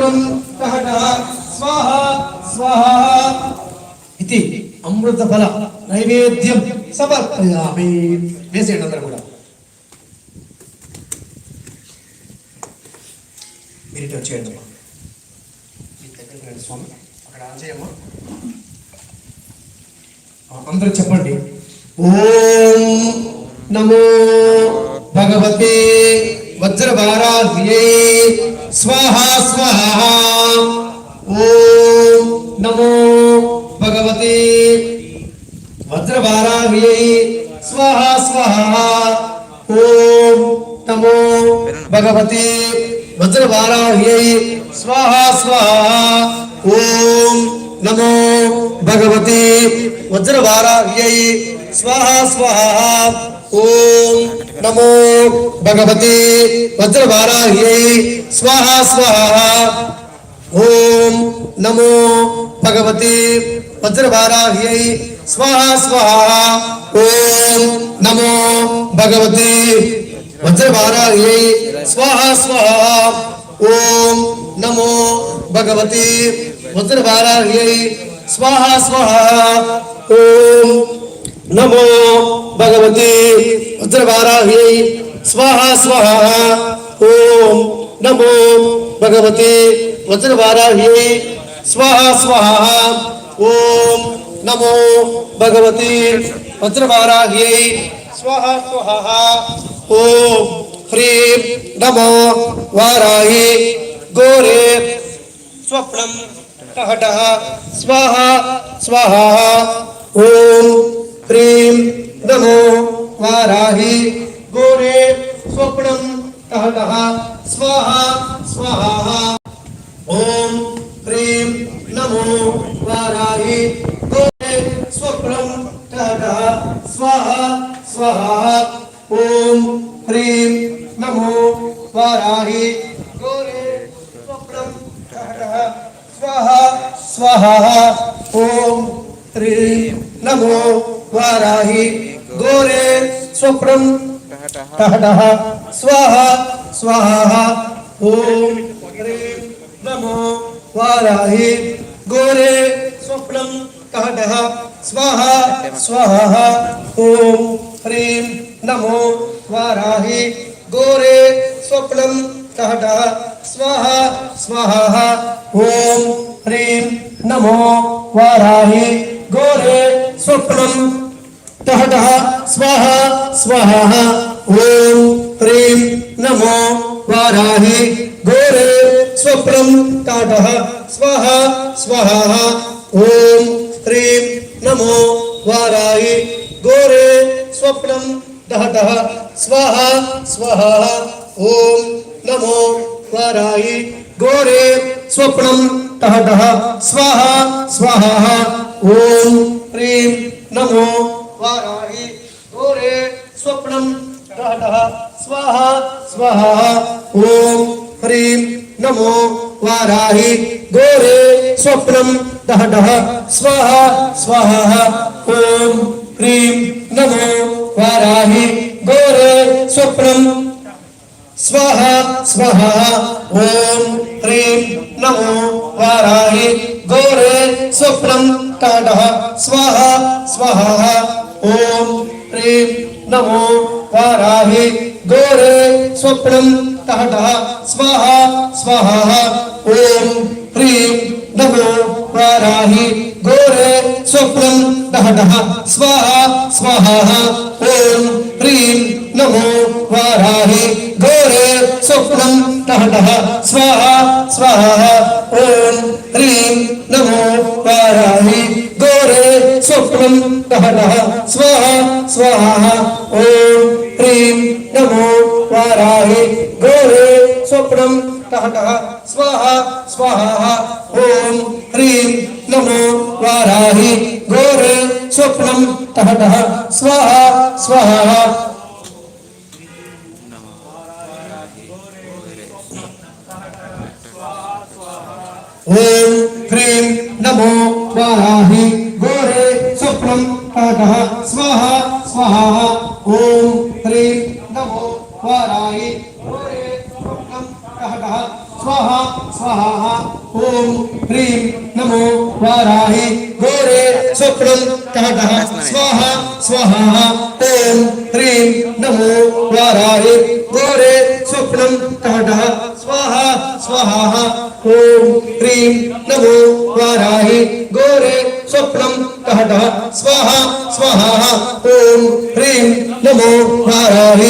శుభ్రం కహట స్వాహ స్వాహ. ఇది అమృత ఫల నైవేద్యం సమర్పయామి. వేసేయండి అందరూ కూడా. మీరు ఇటు వచ్చేయండి స్వామి. అక్కడ ఆన్ అందరూ చెప్పండి. ఓం నమో భగవతే వజ్రభారాధ్యే స్వాహా స్వాహా. ఓం నమో భగవతే వజ్రవారాహ్యై స్వాహా స్వాహా. ఓం నమో భగవతే వజ్రవారాహ్యై స్వాహా స్వాహా. ఓం నమో భగవతే వజ్రవారాహ్యై స్వాహా స్వాహా. ओम नमो भगवते वज्रवाराह्यै, स्वाहा स्वाहा। ओम नमो भगवते वज्रवाराह्यै, स्वाहा स्वाहा। ओम नमो भगवते स्वाहा स्वाहा। ओम नमो भगवते स्वाहा स्वाहा। ओम नमो भगवती रुद्रवाराह्यै स्वाहा स्वाहा। ओम नमो भगवती वज्रवाराह्यै स्वाहा स्वाहा। ओम नमो भगवती वज्रवाराह्यै स्वाहा स्वाहा। ओम ह्रीं नमो वाराही गोरे स्वप्नं टहटः स्वाहा स्वाहा। ओम नमो वाराही। गोरे स्वप्नम कह कहा स्वाहा स्वाहा ओम प्रेम नमो वाराही। गोरे स्वप्नम कह कहा स्वाहा स्वाहा ओम प्रेम नमो वाराही। गोरे स्वप्नम कह कहा स्वाहा स्वाहा ओम प्रेम नमो वाराही। गोरे स्वप्रम टहटः स्वाहा स्वाहा ओम नमो वाराहे। गोरे स्वप्रम टहटः स्वाहा स्वाहा ओम ह्रीं नमो वाराहे। गोरे स्वप्रम टहटः स्वाहा स्वाहा ओम ह्रीं नमो वाराहे। गोरे स्वप्रम तहटः स्वः स्वः ॐ नमो वाराहे, गोरे स्वप्रम ताटः स्वाहा स्वाहा ओम ह्रीं नमो वाराहे, गोरे स्वप्नं दहटः स्वाहा स्वाहा ओम नमो वाराहे, गोरे स्वप्नं तहटः स्वाहा स्वाहा ओम ह्रीं नमो वाराही घोरे स्वप्नम रहटः स्वाहा स्वाहा ओम ह्रीम नमो वाराही, गोरे स्वप्नम रहटः स्वाहा स्वाहा ओम ह्रीम नमो वाराही, गोरे स्वप्नम स्वाहा स्वाहा ओम ह्रीम नमो वाराही, गोरे स्वप्नम काढः स्वाहा नमो वाराहे गौरे स्वप्नम तहडा स्वाहा स्वाहा ओम ह्रीं नमो वाराहे गौरे स्वप्नम तहडा स्वाहा स्वाहा ओम ह्रीं नमो वाराहे गौरे स्वप्नम तहडा स्वाहा स्वाहा ओम ह्रीं नमो वाराहे गौरे स्वप्नम तहडा स्वाहा स्वाहा हरिम नमो वाराहे गोरे स्वप्नं कः स्वाहा स्वाहा ओम हरिम नमो वाराहे गोरे स्वप्नं कः स्वाहा स्वाहा ओम ह्रीं नमो वाराहे गोरे स्वप्नं कः स्वाहा स्वाहा ओम नमो वाराय। घोरे कः स्वाहा स्वाहा ओम ह्रीं नमो वाराहि घोरे स्वप्नं कहटः स्वाहा स्वाहा ओम ह्रीम नमो वाराहि घोरे स्वप्नं कहटः स्वाहा स्वाहा ओम ह्रीम नमो वाराहि घोरे स्वप्नं कहटः स्वाहा स्वाहा ओम ह्रीम नमो वाराहि